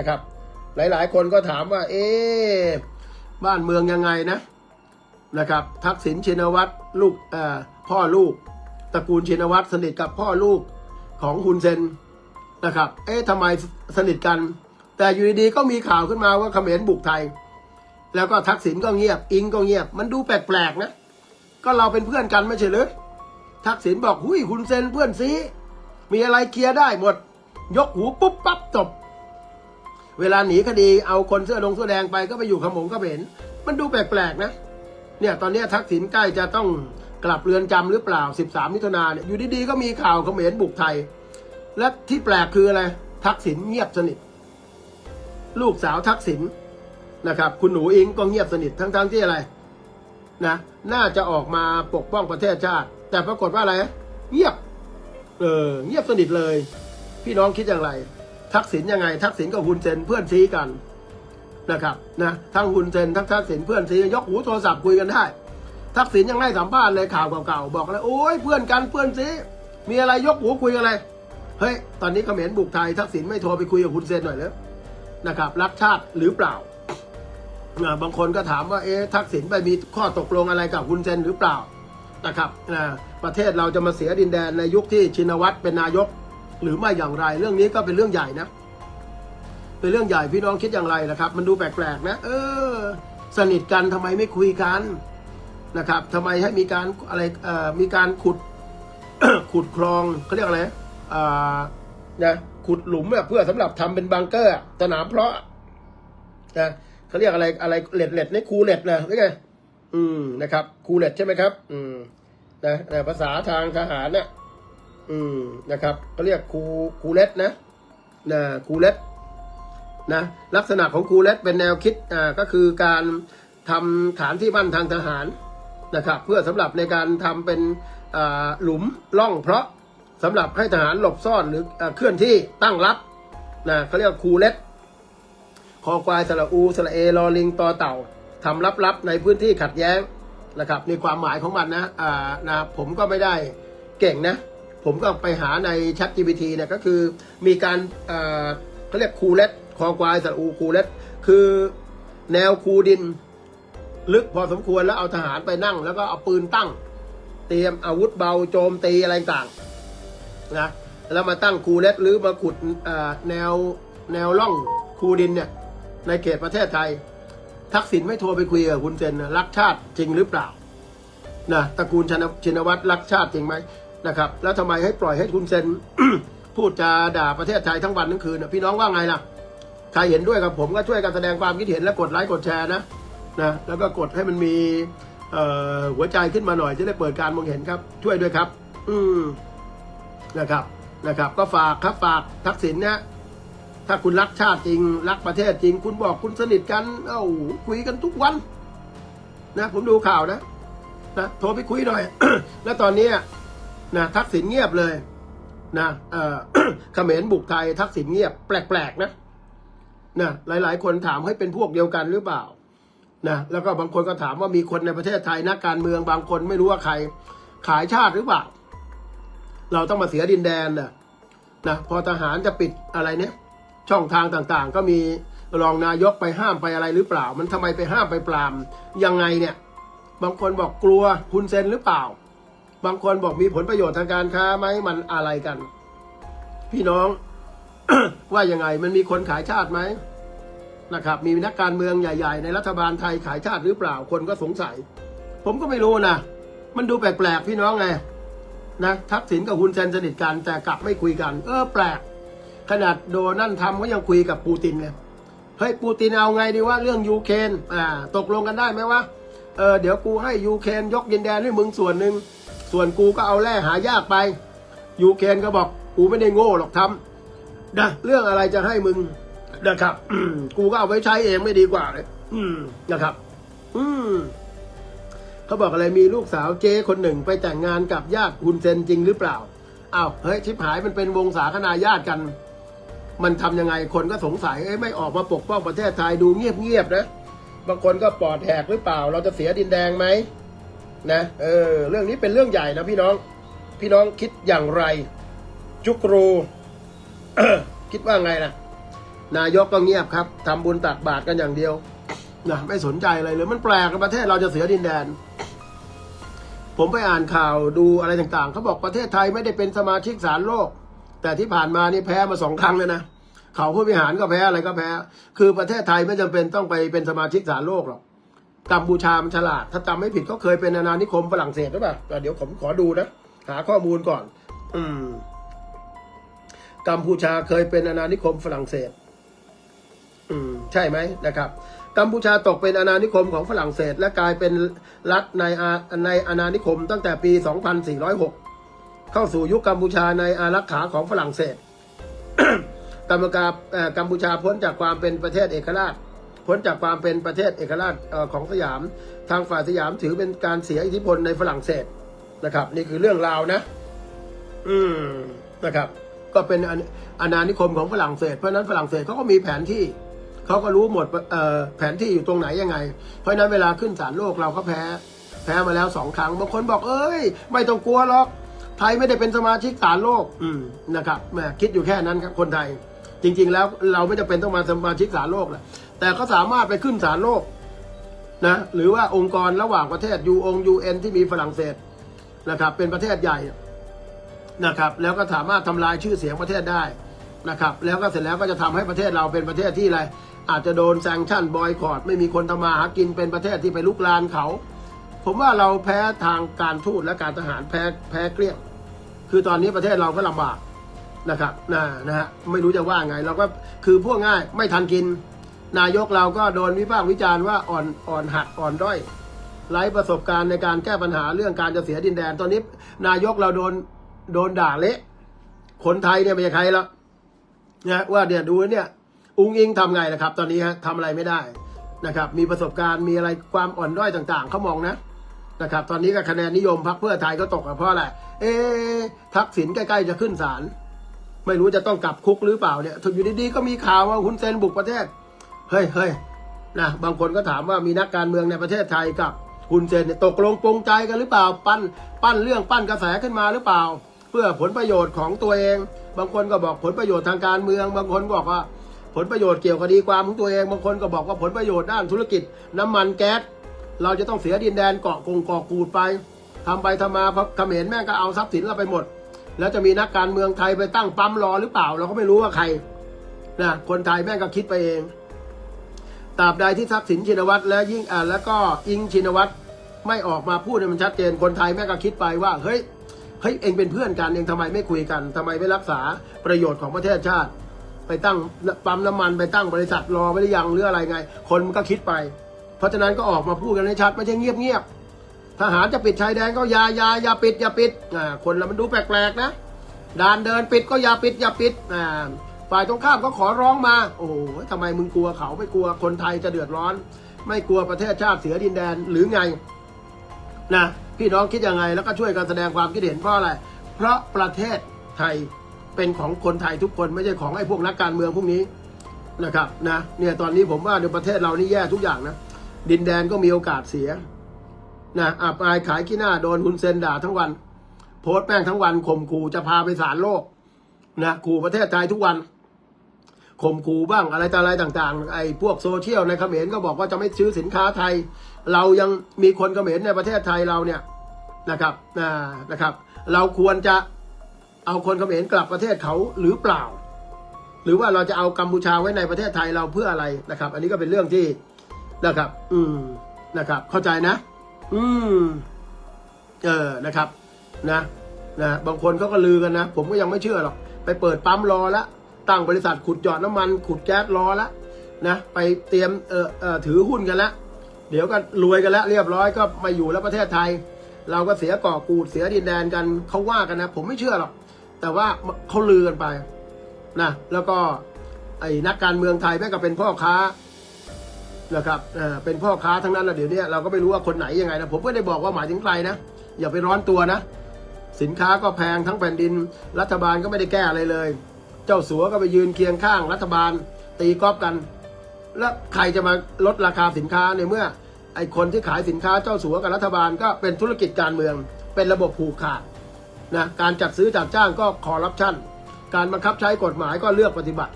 นะครับ หลายๆ คนก็ถามว่า เอ๊บ้านเมืองยังไงนะนะครับ ทักษิณชินวัตรลูกอ่อพ่อลูกตระกูลชินวัตรสนิทกับพ่อลูกของฮุนเซนนะครับ เอ๊ะทำไมสนิทกัน แต่อยู่ดีๆก็มีข่าวขึ้นมาว่าเขมรบุกไทย แล้วก็ทักษิณก็เงียบ อิงก็เงียบ มันดูแปลกๆนะ ก็เราเป็นเพื่อนกันไม่ใช่หรือทักษิณบอก หุยคุณเซนเพื่อนซีมีอะไรเคลียร์ได้หมด ยกหูปุ๊บปั๊บจบ เวลาหนีคดีเอาคนเสื้อลงเสื้อแดงไปก็ไปอยู่ขมงก็เห็น มันดูแปลกๆนะ เนี่ยตอนนี้ทักษิณใกล้จะต้องกลับเรือนจำหรือเปล่า 13 มิถุนาเนี่ยอยู่ดีๆก็มีข่าวเขมรบุกไทย และที่แปลกคืออะไร ทักษิณเงียบสนิท ลูกสาวทักษิณนะครับ คุณหนูอิงก็เงียบสนิททั้งๆที่อะไรนะน่าจะออกมาปกป้องประเทศชาติ แต่ปรากฏว่าอะไร เงียบ เออเงียบสนิทเลย พี่น้องคิดอย่างไร ทักษิณยังไง ทักษิณกับฮุนเซนเพื่อนซีกันนะครับนะทั้งฮุนเซนทั้งทักษิณเพื่อนซียกหูโทรศัพท์คุยกันได้ ทักษิณยังให้สัมภาษณ์เลยข่าวเก่าๆบอกเลยโอ้ยเพื่อนกันเพื่อนซีมีอะไรยกหูคุยกันเลยเฮ้ยตอนนี้เขมรบุกไทยทักษิณไม่โทรไปคุยกับฮุนเซนหน่อยเลยนะครับรักชาติหรือเปล่าบางคนก็ถามว่าเอ๊ะทักษิณไปมีข้อตกลงอะไรกับคุณเซนหรือเปล่านะครับอ่าประเทศเราจะมาเสียดินแดนในยุคที่ชินวัตรเป็นนายก หรือไม่อย่างไร เรื่องนี้ก็เป็นเรื่องใหญ่นะ เป็นเรื่องใหญ่พี่น้องคิดอย่างไรนะครับ มันดูแปลกๆนะ เออ สนิทกันทำไมไม่คุยกันนะครับทำไมให้มีการอะไรเอ่อมีการขุดขุดคลองเขาเรียกอะไรอ่านะขุดหลุมอะเพื่อสำหรับทำเป็นบังเกอร์สนามเพาะนะเขาเรียกอะไรอะไรเล็ดเล็ดในคูเล็ดนะหรือไงอืมนะครับ คูเล็ดใช่ไหมครับ อืมนะนะภาษาทางทหารเนี่ย อืมนะครับเขาเรียกคูคูเล็ดนะนะคูเล็ดนะลักษณะของคูเล็ดเป็นแนวคิดอ่าก็คือการทำฐานที่มั่นทางทหารนะครับ เพื่อสำหรับในการทำเป็นอ่าหลุมล่องเพราะสำหรับให้ทหารหลบซ่อนหรืออเคลื่อนที่ตั้งรับนะเขาเรียกคูเล็ดคอควายสระอูสระเอลอลิงต่อเต่าทำลับๆในพื้นที่ขัดแย้งนะครับในความหมายของมันนะอ่านะผมก็ไม่ได้เก่งนะ ผมก็ไปหาใน Chat GPT เนี่ยก็คือมีการเขาเรียกคูเลตคอควายสระอูคูเลตคือแนวคูดิน ลึกพอสมควรแล้วเอาทหารไปนั่ง แล้วก็เอาปืนตั้ง เตรียมอาวุธเบาโจมตีอะไรต่างนะแล้วมาตั้งคูเลตหรือมาขุดแนวแนวล่องคูดินเนี่ยในเขตประเทศไทย ทักษิณไม่โทรไปคุยกับคุณเซนรักชาติจริงหรือเปล่านะตระกูลชินวัตรรักชาติจริงไหม นะครับ แล้วทำไมให้ปล่อยให้คุณเซนพูดจาด่าประเทศไทยทั้งวันทั้งคืนนะพี่น้องว่าไงล่ะใครเห็นด้วยกับผมก็ช่วยกันแสดงความคิดเห็นและกดไลค์กดแชร์นะนะแล้วก็กดให้มันมีหัวใจขึ้นมาหน่อยจะได้เปิดการมองเห็นครับ ช่วยด้วยครับ อืมนะครับนะครับ ก็ฝากครับฝากทักษิณเนี่ยถ้าคุณรักชาติจริง รักประเทศจริง คุณบอกคุณสนิทกัน เอ้าคุยกันทุกวัน นะ ผมดูข่าวนะนะโทรไปคุยหน่อย แล้วตอนนี้ นะทักษิณเงียบเลยนะเออเขมรบุกไทยทักษิณเงียบ แปลกๆนะนะหลาย ๆ คนถามให้เป็นพวกเดียวกันหรือเปล่านะแล้วก็บางคนก็ถามว่ามีคนในประเทศไทยนักการเมืองบางคนไม่รู้ว่าใครขายชาติหรือเปล่า เราต้องมาเสียดินแดนนะนะพอทหารจะปิดอะไรเนี่ยช่องทางต่างๆ ก็มีรองนายกไปห้ามไปอะไรหรือเปล่า มันทำไมไปห้ามไปปรามยังไงเนี่ย บางคนบอกกลัวคุณเซนหรือเปล่า บางคนบอกมีผลประโยชน์ทางการค้าไหมมันอะไรกัน พี่น้อง ว่ายังไงมันมีคนขายชาติไหมนะครับ มีนักการเมืองใหญ่ ๆ ในรัฐบาลไทยขายชาติหรือเปล่าคนก็สงสัย ผมก็ไม่รู้นะมันดูแปลกๆพี่น้องไงนะทักษิณกับคุณเซนสนิทกันแต่กลับไม่คุยกัน เออแปลก ขนาดโดนั่นทำก็ยังคุยกับปูตินเลยเฮ้ยปูตินเอาไงดีว่าเรื่องยูเครนอ่าตกลงกันได้ไหมวะเออเดี๋ยวกูให้ยูเครนยกดินแดนให้มึงส่วนหนึ่ง ส่วนกูก็เอาแร่หายากไป ยูเคนก็บอกกูไม่ได้โง่หรอกทำนะเรื่องอะไรจะให้มึงนะครับกูก็เอาไว้ใช้เองไม่ดีกว่าเลยนะครับ อืมเขาบอกอะไรมีลูกสาวเจ้คนหนึ่งไปแต่งงานกับญาติคุณเซนจริงหรือเปล่าอ้าวเฮ้ยชิบหายมันเป็นวงศาคณาญาติกัน มันทำยังไงคนก็สงสัยเอ้ยไม่ออกมาปกป้องประเทศไทยดูเงียบๆนะบางคนก็ปอดแหกหรือเปล่า เราจะเสียดินแดงไหม นะเออเรื่องนี้เป็นเรื่องใหญ่นะพี่น้องพี่น้องคิดอย่างไร จุกรู คิดว่าไงนะนายกก็เงียบครับทำบุญตักบาตรกันอย่างเดียวนะไม่สนใจอะไรเลยมันแปลกประเทศเราจะเสียดินแดน ผมไปอ่านข่าวดูอะไรต่างๆเขาบอกประเทศไทยไม่ได้เป็นสมาชิกศาลโลก แต่ที่ผ่านมานี่แพ้มาสองครั้งเลยนะเขาผู้บริหารก็แพ้อะไรก็แพ้ คือประเทศไทยไม่จำเป็นต้องไปเป็นสมาชิกศาลโลกหรอก กัมพูชามันฉลาด ถ้าจำไม่ผิดก็เคยเป็นอาณานิคมฝรั่งเศสหรือเปล่าแต่เดี๋ยวผมขอดูนะ หาข้อมูลก่อน อืม กัมพูชาเคยเป็นอาณานิคมฝรั่งเศส อืม ใช่ไหมนะครับ กัมพูชาตกเป็นอาณานิคมของฝรั่งเศส และกลายเป็นรัฐในอาในอาณานิคมตั้งแต่ปี 2406 เข้าสู่ยุคกัมพูชาในอารักขาของฝรั่งเศสกัมพูชากัมพูชาพ้นจากความเป็นประเทศเอกราช พ้นจากความเป็นประเทศเอกราชของสยาม ทางฝ่ายสยามถือเป็นการเสียอิทธิพลในฝรั่งเศสนะครับ นี่คือเรื่องราวนะ อืมนะครับ ก็เป็นอาอาณานิคมของฝรั่งเศสเพราะนั้นฝรั่งเศสเขาก็มีแผนที่เขาก็รู้หมดแผนที่อยู่ตรงไหนยังไง เพราะนั้นเวลาขึ้นศาลโลกเราก็แพ้ แพ้มาแล้วสองครั้งบางคนบอกเอ้ย ไม่ต้องกลัวหรอกไทยไม่ได้เป็นสมาชิกศาลโลก อืมนะครับแมคิดอยู่แค่นั้นครับคนไทย จริง ๆ แล้วเราไม่จำเป็นต้องมาสมาชิกศาลโลกแหละแต่เขาสามารถไปขึ้นศาลโลกนะหรือว่าองค์กรระหว่างประเทศยูองยูเอ็นที่มีฝรั่งเศสนะครับเป็นประเทศใหญ่นะครับแล้วก็สามารถทำลายชื่อเสียงประเทศได้นะครับแล้วก็เสร็จแล้วก็จะทำให้ประเทศเราเป็นประเทศที่อะไรอาจจะโดนแซงชั่นบอยคอรดไม่มีคนทำมาหากินเป็นประเทศที่ไปลุกลานเขา ผมว่าเราแพ้ทางการทูตและการทหารแพ้แพ้เกลี้ยง คือตอนนี้ประเทศเราก็ลำบาก นะครับนะนะฮะไม่รู้จะว่าไงเราก็คือพวกง่ายไม่ทันกิน นายกเราก็โดนวิพากษ์วิจารณ์ว่าอ่อนอ่อนหัดอ่อนด้อยไร้ประสบการณ์ในการแก้ปัญหาเรื่องการจะเสียดินแดน ตอนนี้นายกเราโดนโดนด่าเละ คนไทยเนี่ยไม่ใช่ใครแล้วนะว่าเนี่ยวดูเนี่ย อุงอิงทำไงนะครับ ตอนนี้ฮะทำอะไรไม่ได้นะครับ มีประสบการณ์มีอะไรความอ่อนด้อยต่าง ๆเขามองนะนะครับ ตอนนี้ก็คะแนนนิยมพรรคเพื่อไทยก็ตกอะเพราะอะไรเอ๊ะทักษิณใกล้ๆจะขึ้นศาล ไม่รู้จะต้องกลับคุกหรือเปล่าเนี่ยถึงอยู่ดีๆก็มีข่าวว่าคุณเซนบุกประเทศ เฮ้ยเฮ้ยนะบางคนก็ถามว่ามีนักการเมืองในประเทศไทยกับคุณเซนเนี่ยตกลงปรงใจกันหรือเปล่า ปั้นปั้นเรื่องปั้นกระแสขึ้นมาหรือเปล่า เพื่อผลประโยชน์ของตัวเอง บางคนก็บอกผลประโยชน์ทางการเมือง บางคนบอกว่า ผลประโยชน์เกี่ยวกับดีความของตัวเอง บางคนก็บอกว่าผลประโยชน์ด้านธุรกิจ น้ำมันแก๊สเราจะต้องเสียดินแดนเกาะกงเกาะกูดไปทำไปทำมาพอเขมรแม่งก็เอาทรัพย์สินเราไปหมด แล้วจะมีนักการเมืองไทยไปตั้งปั๊มรอหรือเปล่า เราก็ไม่รู้ว่าใครนะคนไทยแม่งก็คิดไปเองตราบใดที่ทักษิณชินวัตรและยิ่งอ่าแล้วก็อิงชินวัตรไม่ออกมาพูดให้มันชัดเจนคนไทยแม่งก็คิดไปว่า เฮ้ยเฮ้ยเองเป็นเพื่อนกันเองทำไมไม่คุยกันทำไมไม่รักษาประโยชน์ของประเทศชาติ ไปตั้งปั๊มน้ำมันไปตั้งบริษัทรอไม่ได้ยังหรืออะไรไง คนมันก็คิดไป เพราะฉะนั้นก็ออกมาพูดกันให้ชัดไม่ใช่เงียบเงียบ ทหารจะปิดชายแดนก็อย่าอย่าอย่าปิดอย่าปิดอ่าคนเรามันดูแปลกๆนะด่านเดินปิดก็อย่าปิดอย่าปิดอ่าฝ่ายตรงข้ามก็ขอร้องมา โอ้โหทำไมมึงกลัวเขาไม่กลัวคนไทยจะเดือดร้อน ไม่กลัวประเทศชาติเสียดินแดนหรือไงนะพี่น้องคิดยังไงแล้วก็ช่วยกันแสดงความคิดเห็นเพราะอะไร เพราะประเทศไทยเป็นของคนไทยทุกคนไม่ใช่ของไอ้พวกนักการเมืองพวกนี้นะครับนะเนี่ยตอนนี้ผมว่าในประเทศเรานี่แย่ทุกอย่างนะดินแดนก็มีโอกาสเสีย นะอับอายขายขี้หน้าโดนคุณเซนด่าทั้งวัน โพสต์แป้งทั้งวันข่มขู่จะพาไปศาลโลกนะขู่ประเทศไทยทุกวันข่มขู่บ้างอะไรต่ออะไรต่างๆ ไอ้พวกโซเชียลในเขมรก็บอกว่าจะไม่ซื้อสินค้าไทย เรายังมีคนเขมรในประเทศไทยเราเนี่ยนะครับนะนะครับ เราควรจะเอาคนเขมรกลับประเทศเขาหรือเปล่า หรือว่าเราจะเอากัมพูชาไว้ในประเทศไทยเราเพื่ออะไรนะครับ อันนี้ก็เป็นเรื่องที่นะครับ อืมนะครับ เข้าใจนะ อืมเออนะครับ นะนะบางคนเขาก็ลือกันนะ ผมก็ยังไม่เชื่อหรอก ไปเปิดปั๊มรอละตั้งบริษัทขุดหยอดน้ำมัน ขุดแก๊สรอละนะไปเตรียมเออเออถือหุ้นกันละเดี๋ยวก็รวยกันแล้วเรียบร้อยก็มาอยู่แล้วประเทศไทย เราก็เสียก่อกูดเสียดินแดนกันเขาว่ากันนะ ผมไม่เชื่อหรอก แต่ว่าเขาลือกันไปนะแล้วก็ไอ้นักการเมืองไทยแม่ก็เป็นพ่อค้า นะครับเออเป็นพ่อค้าทั้งนั้นแล้วเดี๋ยวนี้เราก็ไม่รู้ว่าคนไหนยังไงนะผมก็ได้บอกว่าหมายถึงใครนะอย่าไปร้อนตัวนะ สินค้าก็แพงทั้งแผ่นดิน รัฐบาลก็ไม่ได้แก้อะไรเลย เจ้าสัวก็ไปยืนเคียงข้างรัฐบาล ตีกอล์ฟกัน แล้วใครจะมาลดราคาสินค้าในเมื่อ ไอคนที่ขายสินค้าเจ้าสัวกับรัฐบาลก็เป็นธุรกิจการเมือง เป็นระบบผูกขาดนะการจัดซื้อจัดจ้างก็คอร์รัปชันการบังคับใช้กฎหมายก็เลือกปฏิบัติ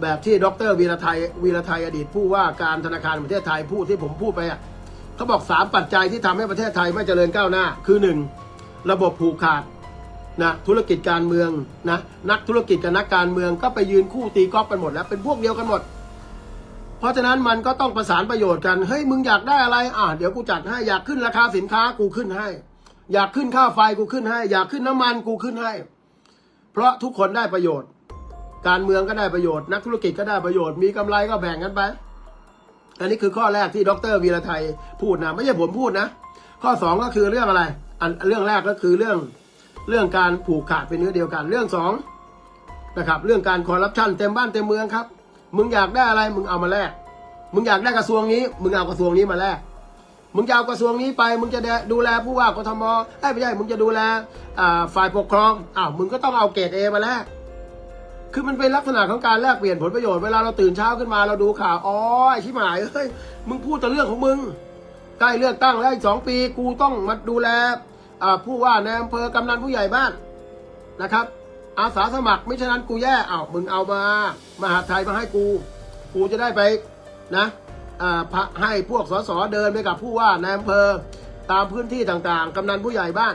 แบบที่ดรวีรไทยวีรไทยอดีตผู้ว่าการธนาคารประเทศไทยพูดที่ผมพูดไปอะเขาบอกสามปัจจัยที่ทำให้ประเทศไทยไม่เจริญก้าวหน้า คือหนึ่งระบบผูกขาดนะธุรกิจการเมืองนะนักธุรกิจกับนักการเมืองก็ไปยืนคู่ตีกอล์ฟกันหมดแล้วเป็นพวกเดียวกันหมด เพราะฉะนั้นมันก็ต้องประสานประโยชน์กันเฮ้ยมึงอยากได้อะไรอ่าเดี๋ยวกูจัดให้อยากขึ้นราคาสินค้ากูขึ้นให้ อยากขึ้นค่าไฟกูขึ้นให้ อยากขึ้นน้ำมันกูขึ้นให้ เพราะทุกคนได้ประโยชน์ การเมืองก็ได้ประโยชน์นักธุรกิจก็ได้ประโยชน์มีกำไรก็แบ่งกันไป อันนี้คือข้อแรกที่ดรวีรไทยพูดนะไม่ใช่ผมพูดนะ ข้อสองก็คือเรื่องอะไรอันเรื่องแรกก็คือเรื่องเรื่องการผูกขาดเป็นเนื้อเดียวกัน เรื่องสองนะครับเรื่องการคอร์รัปชันเต็มบ้านเต็มเมืองครับ มึงอยากได้อะไรมึงเอามาแลกมึงอยากได้กระทรวงนี้ มึงเอากระทรวงนี้มาแลกมึงจะเอากระทรวงนี้ไป มึงจะดูแลผู้ว่ากทมไอ้ไม่ใช่มึงจะดูแลฝ่ายปกครองอ้าวมึงก็ต้องเอาเกรดเอมาแลก คือมันเป็นลักษณะของการแลกเปลี่ยนผลประโยชน์เวลาเราตื่นเช้าขึ้นมาเราดูข่าวอ๋อไอ้ชิบหายเฮ้ยมึงพูดแต่เรื่องของมึงใกล้เลือกตั้งแล้วอีกสองปีกูต้องมาดูแลอ่าผู้ว่าในอำเภอกำนันผู้ใหญ่บ้านนะครับ อาสาสมัครไม่ฉะนั้นกูแย่เอามึงเอามามหาไทยมาให้กู กูจะได้ไปนะอ่าพะให้พวกสสเดินไปกับผู้ว่าในอำเภอตามพื้นที่ต่างๆ กำนันผู้ใหญ่บ้าน